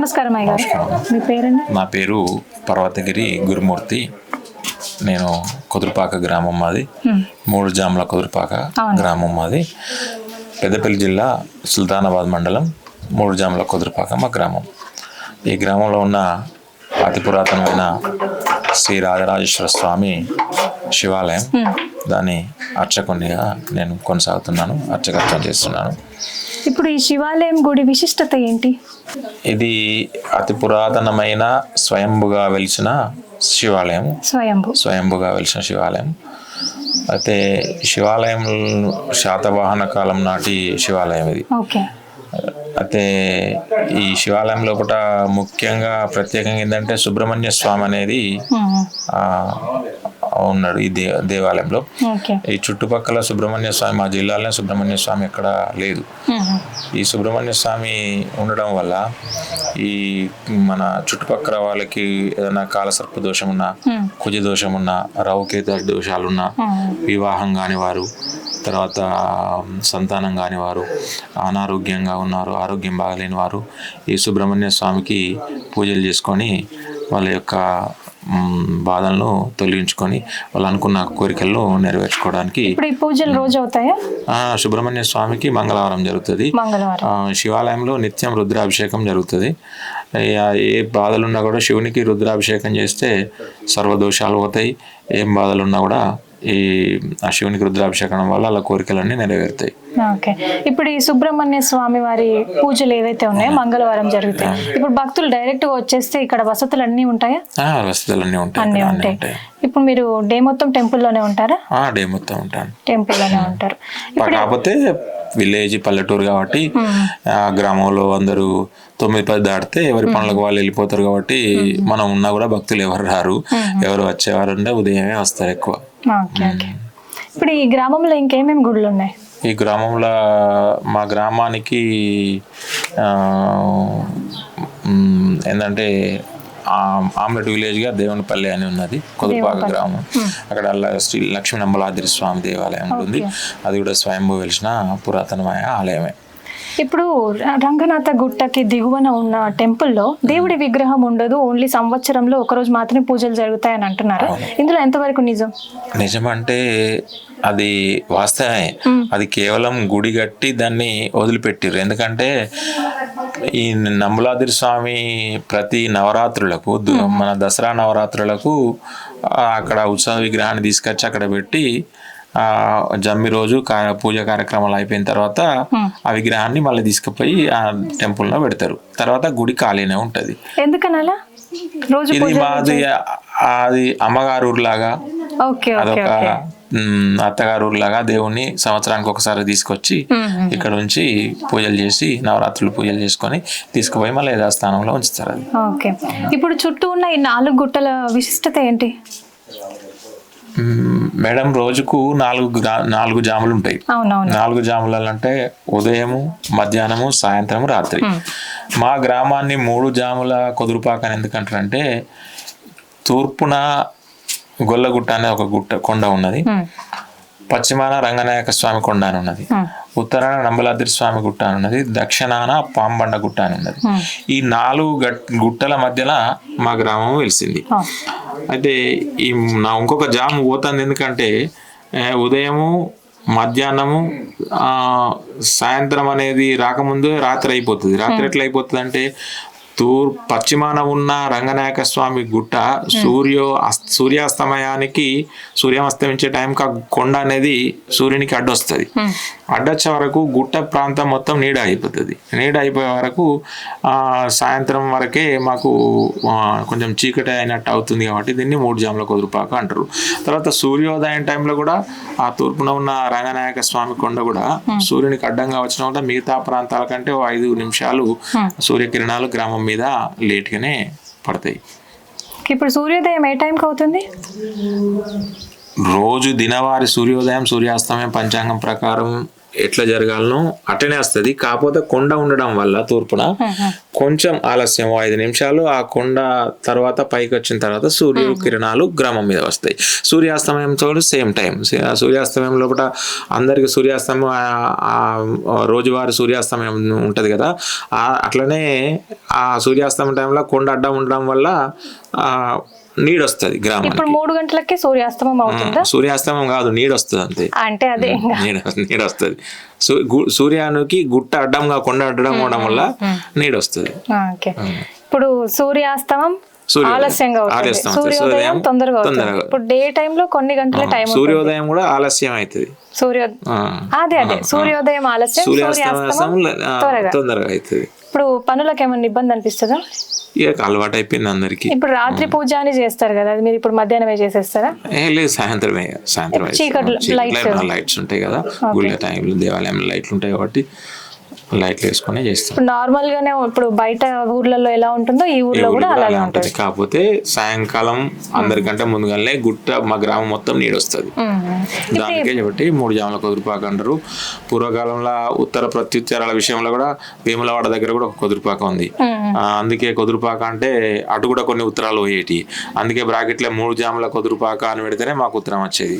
నమస్కారం అయ్య మీ పేరండి? నా పేరు పర్వతగిరి గురుమూర్తి. నేను కుదురుపాక గ్రామం మాది. మూడు జాముల కుదురుపాక. గ్రామం మాది. పెద్దపల్లి జిల్లా సుల్తానాబాద్ మండలం మూడు జాముల కుదురుపాక మా గ్రామం. ఈ గ్రామంలో ఉన్న అతి పురాతనమైన శ్రీ రాజరాజేశ్వర స్వామి శివాలయం. దాని అర్చకునిగా నేను కొనసాగుతున్నాను అర్చకత్వం చేస్తున్నాను. ఇప్పుడు ఈ శివాలయం గుడి విశిష్టత ఏంటి? ఇది అతి పురాతనమైన స్వయంభుగా వెలిసిన శివాలయం. స్వయంభు. స్వయంభుగా వెలిసిన శివాలయం. అయితే శివాలయం శాతవాహన కాలం నాటి శివాలయం ఇది. ఓకే. అయితే ఈ శివాలయం లోపల ముఖ్యంగా ప్రత్యేకంగా ఏంటంటే సుబ్రహ్మణ్య స్వామి అనేది ఉన్నాడు ఈ దే దేవాలయంలో ఈ చుట్టుపక్కల సుబ్రహ్మణ్య స్వామి మా జిల్లాలోనే సుబ్రహ్మణ్య స్వామి ఎక్కడ లేదు. ఈ సుబ్రహ్మణ్య స్వామి ఉండడం వల్ల ఈ మన చుట్టుపక్కల వాళ్ళకి ఏదైనా కాలసర్ప దోషం ఉన్నా. కుజ దోషం ఉన్నా రౌకేత దోషాలున్నా. వివాహం కాని వారు తర్వాత సంతానం కాని వారు అనారోగ్యంగా ఉన్నారు ఆరోగ్యం బాగలేని వారు ఈ సుబ్రహ్మణ్య స్వామికి పూజలు చేసుకొని వాళ్ళ యొక్క బాధలను తొలగించుకొని వాళ్ళు అనుకున్న కోరికలను నెరవేర్చుకోవడానికి పూజలు రోజు అవుతాయా సుబ్రహ్మణ్య స్వామికి మంగళవారం జరుగుతుంది. శివాలయంలో నిత్యం రుద్రాభిషేకం జరుగుతుంది. ఏ ఏ బాధలున్నా కూడా శివునికి రుద్రాభిషేకం చేస్తే సర్వదోషాలు పోతాయి. ఏం బాధలున్నా కూడా ఈ ఆ శివునికి రుద్రాభిషేకం వల్ల అలా కోరికలన్నీ నెరవేరుతాయి. ఓకే. ఇప్పుడు ఈ సుబ్రహ్మణ్య స్వామి వారి పూజలు ఏవైతే ఉన్నాయో మంగళవారం జరుగుతాయి ఇప్పుడు భక్తులు డైరెక్ట్గా వచ్చేస్తే ఇక్కడ వసతులు అన్నీ ఉంటాయా ఉంటాయి అన్నీ ఉంటాయి. ఉంటాయి. ఇప్పుడు మీరు డే మొత్తం టెంపుల్లోనే ఉంటారా? ఆ, డే మొత్తం ఉంటాను. టెంపుల్లోనే ఉంటారు. కాకపోతే విలేజ్ పల్లెటూరు కాబట్టి ఆ గ్రామంలో అందరూ తొమ్మిది పది దాటితే ఎవరి పనులకు వాళ్ళు వెళ్ళిపోతారు కాబట్టి మనం ఉన్నా కూడా భక్తులు ఎవరు రారు. ఎవరు వచ్చేవారు ఉదయమే వస్తారు ఎక్కువ. ఇప్పుడు ఈ గ్రామంలో ఇంకేమేమి గుళ్ళు ఉన్నాయి? ఈ గ్రామంలో మా గ్రామానికి ఏంటంటే ఆ- ఆమ్లెట్ విలేజ్గా దేవునిపల్లి అని ఉన్నది కొదుపాక గ్రామం. అక్కడ శ్రీ లక్ష్మీ నంబలాద్రి స్వామి దేవాలయం ఉంది. అది కూడా స్వయంభూ వెలిసిన పురాతనమైన ఆలయమే. ఇప్పుడు రంగనాథ గుట్టకి దిగువన ఉన్న టెంపుల్లో దేవుడి విగ్రహం ఉండదు. ఓన్లీ సంవత్సరంలో ఒక రోజు మాత్రమే పూజలు జరుగుతాయని అంటున్నారు. ఇందులో ఎంతవరకు నిజం? నిజమంటే అది వాస్తవమే. అది కేవలం గుడి కట్టి దాన్ని వదిలిపెట్టిర్రు. ఎందుకంటే ఈ నమ్మలాద్రి స్వామి ప్రతి నవరాత్రులకు దు- మన దసరా నవరాత్రులకు అక్కడ ఉత్సవ విగ్రహాన్ని తీసుకొచ్చి అక్కడ పెట్టి జమ్మి రోజు పూజ కార్యక్రమాలు అయిపోయిన తర్వాత ఆ విగ్రహాన్ని మళ్ళీ తీసుకుపోయి ఆ టెంపుల్లో పెడతారు. తర్వాత గుడి ఖాళీనే ఉంటది. ఎందుకని అలా రోజు ఇది మాది అది అమ్మగారు ఊర్లాగా అదొక అత్తగారు ఊర్లాగా దేవుణ్ణి సంవత్సరానికి ఒకసారి తీసుకొచ్చి ఇక్కడ ఉంచి పూజలు చేసి నవరాత్రులు పూజలు చేసుకొని తీసుకుపోయి మళ్ళీ యథాస్థానంలో ఉంచుతారు అది. ఓకే. ఇప్పుడు చుట్టూ ఉన్న ఈ నాలుగు గుట్టల విశిష్టత ఏంటి? మేడం రోజుకు నాలుగు నాలుగు జాములు ఉంటాయి. నాలుగు జాములు అంటే ఉదయము మధ్యాహ్నము సాయంత్రం రాత్రి. మా గ్రామాన్ని మూడు జాముల కుదురుపాక అని ఎందుకంటారంటే తూర్పున గొల్లగుట్ట అనే ఒక గుట్ట కొండ ఉన్నది. పశ్చిమాన రంగనాయక స్వామి కొండ అని ఉన్నది. ఉత్తరాన నంబలాద్రి స్వామి గుట్ట అని ఉన్నది. దక్షిణాన పాంబండ గుట్ట అని ఉన్నది. ఈ నాలుగు గట్ గుట్టల మధ్యలో మా గ్రామం వెలిసింది. అయితే ఈ నా ఇంకొక జామ్ పోతుంది ఎందుకంటే ఉదయము మధ్యాహ్నము సాయంత్రం అనేది రాకముందు రాత్రి అయిపోతుంది. రాత్రి ఎట్లా అయిపోతుంది అంటే తూర్ పశ్చిమాన ఉన్న రంగనాయక స్వామి గుట్ట సూర్యో అస్- సూర్యాస్తమయానికి సూర్యం అస్తమించే టైంకి ఆ కొండ అనేది సూర్యునికి అడ్డొస్తుంది. ఉమ్, అడ్డొచ్చే వరకు గుట్ట ప్రాంతం మొత్తం నీడ అయిపోతుంది నీడ అయిపోయే వరకు ఆ, సాయంత్రం వరకే మాకు కొంచెం చీకటి అయినట్టు అవుతుంది కాబట్టి దీన్ని మూడు జాముల కుదురుపాక అంటారు. తర్వాత సూర్యోదయం టైంలో కూడా ఆ తూర్పున ఉన్న రంగనాయక స్వామి కొండ కూడా సూర్యునికి అడ్డంగా వచ్చిన వల్ల మిగతా ప్రాంతాల కంటే ఓ ఐదు నిమిషాలు సూర్యకిరణాలు గ్రామం మీద లేట్గానే పడతాయి. ఇప్పుడు సూర్యోదయం ఏ టైంకి అవుతుంది? రోజు దినవారి సూర్యోదయం సూర్యాస్తమయం పంచాంగం ప్రకారం ఎట్లా జరగాలనో అటనే వస్తుంది. కాకపోతే కొండ ఉండడం వల్ల తూర్పున కొంచెం ఆలస్యం ఐదు నిమిషాలు ఆ కొండ తర్వాత పైకి వచ్చిన తర్వాత సూర్య కిరణాలు గ్రామం మీద వస్తాయి. సూర్యాస్తమయం తోడు సేమ్ టైం. సూర్యాస్తమయం లోపల అందరికి సూర్యాస్తమయం రోజువారి సూర్యాస్తమయం ఉంటది కదా అట్లనే ఆ సూర్యాస్తమయం టైంలో కొండ అడ్డం ఉండడం వల్ల ఆ, నీడ వస్తుంది గ్రామానికి. ఇప్పుడు మూడు గంటలకే సూర్యాస్తమం అవుతుందా? సూర్యాస్తమయం కాదు నీడ వస్తుంది అంతే అంటే అదే నీడ వస్తుంది సూర్యానికి గుట్ట అడ్డంగా కొండ అడ్డం ఉండడం వల్ల నీడ వస్తుంది ఓకే. ఇప్పుడు సూర్యాస్తమం సూర్యోదయం. ఆలస్యంగా. సూర్యోదయం సూర్యోదయం తొందరగా. ఇప్పుడు డే కొన్ని గంటల టైం సూర్యోదయం కూడా ఆలస్యం అవుతుంది. సూర్యో ఆ. అదే అదే. సూర్యోదయం ఆలస్యం సూర్యాస్తమం తొందరగా అవుతుంది. ఇప్పుడు పనులకు ఏమైనా ఇబ్బంది అనిపిస్తుందా? ఇక అలవాటు అయిపోయింది అందరికి. ఇప్పుడు రాత్రి పూజ అని చేస్తారు కదా అది మీరు ఇప్పుడు మధ్యాహ్నమే చేసేస్తారా? ఏ లేదు సాయంత్రమే సాయంత్రం లైట్స్ ఉంటాయి కదా గుళ్ళ టైంలో దేవాలయంలో లైట్లు ఉంటాయి కాబట్టి లైట్లు వేసుకొని చేస్తాం ఇప్పుడు నార్మల్ గానే ఇప్పుడు బయట ఊర్లలో ఎలా ఉంటుందో ఈ ఊర్లో కూడా అలాగే అలా ఉంటుంది. కాకపోతే సాయంకాలం అందరికంటే ముందుగానే గుట్ట మా గ్రామం మొత్తం నీడు వస్తుంది. మ్మ్. దానికే కాబట్టి మూడు జాముల కుదురుపాక అంటారు. పూర్వకాలంలో ఉత్తర ప్రత్యుత్తరాల విషయంలో కూడా వేములవాడ దగ్గర కూడా ఒక కుదురుపాక ఉంది. అందుకే కుదురుపాక అంటే అటు కూడా కొన్ని ఉత్తరాలు పోయేటి. అందుకే బ్రాకెట్లో మూడు జాముల కుదురుపాక అని పెడితేనే మాకు ఉత్తరం వచ్చేది.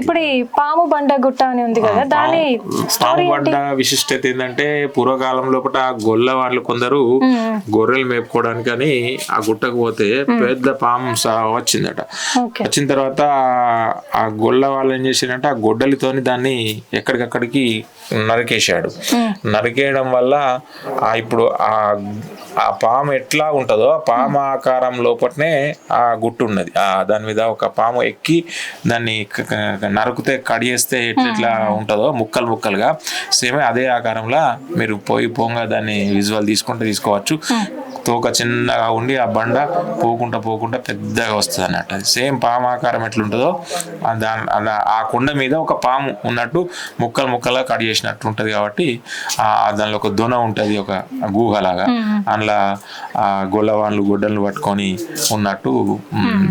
ఇప్పుడు ఈ పాము బండ గుట్ట అని ఉంది కదా దాని పాము పడ్డ విశిష్టత ఏంటంటే పూర్వకాలం లోపల గొల్ల వాళ్ళు కొందరు గొర్రెలు మేపుకోవడానికి అని ఆ గుట్టకు పోతే పెద్ద పాము వచ్చిందట. వచ్చిన తర్వాత ఆ గొల్ల వాళ్ళు ఏం చేశారంటే ఆ గొడ్డలితోని దాన్ని ఎక్కడికక్కడికి నరికేశాడు. నరికేయడం వల్ల ఆ ఇప్పుడు ఆ ఆ పాము ఎట్లా ఉంటుందో ఆ పాము ఆకారం లోపలనే ఆ గుట్టు ఉన్నది. ఆ దాని మీద ఒక పాము ఎక్కి దాన్ని నరికితే కడియేస్తే ఎట్లా ఎట్లా ఉంటుందో ముక్కలు ముక్కలుగా. సేమ్ అదే ఆకారంలో మీరు పోయి పోగా దాన్ని విజువల్ తీసుకుంటే తీసుకోవచ్చు. తోక చిన్నగా ఉండి ఆ బండ పోకుండా పోకుండా పెద్దగా వస్తుంది అన్నట్టు. అది సేమ్ పాము ఆకారం ఎట్లుంటుందో దాని అలా ఆ కొండ మీద ఒక పాము ఉన్నట్టు ముక్కలు ముక్కలుగా కట్ చేసినట్టు ఉంటుంది కాబట్టి ఆ దానిలో ఒక దొన ఉంటుంది ఒక గుహలాగా. అందులో ఆ గొల్లవాళ్ళు గొడ్డలు పట్టుకొని ఉన్నట్టు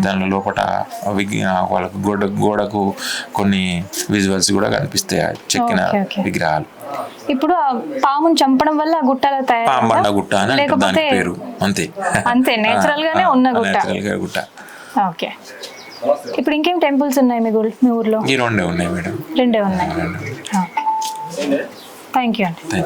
దాని లోపల వాళ్ళకు గోడ గోడకు కొన్ని విజువల్స్ కూడా కనిపిస్తాయి ఆ చెక్కిన. విగ్రహాలు. ఇప్పుడు ఆ పాముని చంపడం వల్ల ఆ గుట్టల తయారు పాంబండ గుట్ట అని అంటారు దాని లేకపోతే పేరు. అంతే. అంతే నేచురల్ గానే ఉన్న గుట్ట. నేచురల్గా గుట్ట. ఓకే. ఇప్పుడు ఇంకేం టెంపుల్స్ ఉన్నాయి మీ ఊర్- మీ ఊర్లో? ఈ రెండే ఉన్నాయి మేడం. రెండే ఉన్నాయి. థ్యాంక్ యూ అండి.